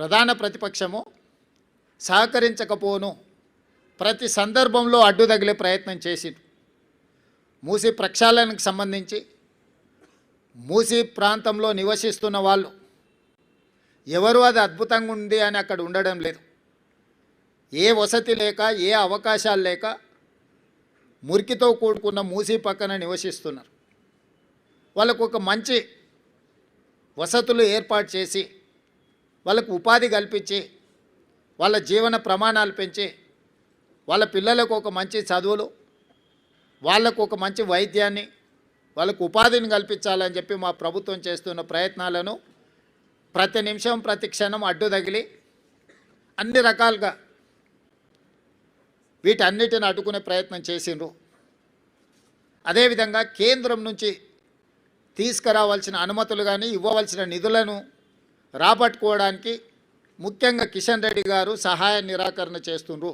ప్రధాన ప్రతిపక్షము సహకరించకపోను. ప్రతి సందర్భంలో అడ్డు తగిలే ప్రయత్నం చేసి మూసి ప్రక్షాళనకు సంబంధించి మూసి ప్రాంతంలో నివసిస్తున్న వాళ్ళు ఎవరు అది అద్భుతంగా ఉంది అని అక్కడ ఉండడం లేదు. ఏ వసతి లేక ఏ అవకాశాలు లేక మురికితో కూడుకున్న మూసి పక్కన నివసిస్తున్నారు. వాళ్ళకు ఒక మంచి వసతులు ఏర్పాటు చేసి వాళ్ళకు ఉపాధి కల్పించి వాళ్ళ జీవన ప్రమాణాలు పెంచి వాళ్ళ పిల్లలకు ఒక మంచి చదువులు వాళ్ళకు ఒక మంచి వైద్యాన్ని వాళ్ళకు ఉపాధిని కల్పించాలని చెప్పి మా ప్రభుత్వం చేస్తున్న ప్రయత్నాలను ప్రతి నిమిషం ప్రతి క్షణం అడ్డు తగిలి అన్ని రకాలుగా వీటన్నిటిని అడ్డుకునే ప్రయత్నం చేసిండ్రు. అదేవిధంగా కేంద్రం నుంచి తీసుకురావాల్సిన అనుమతులు కానీ ఇవ్వవలసిన నిధులను రాబట్టుకోవడానికి ముఖ్యంగా కిషన్ రెడ్డి గారు సహాయ నిరాకరణ చేస్తుండ్రు.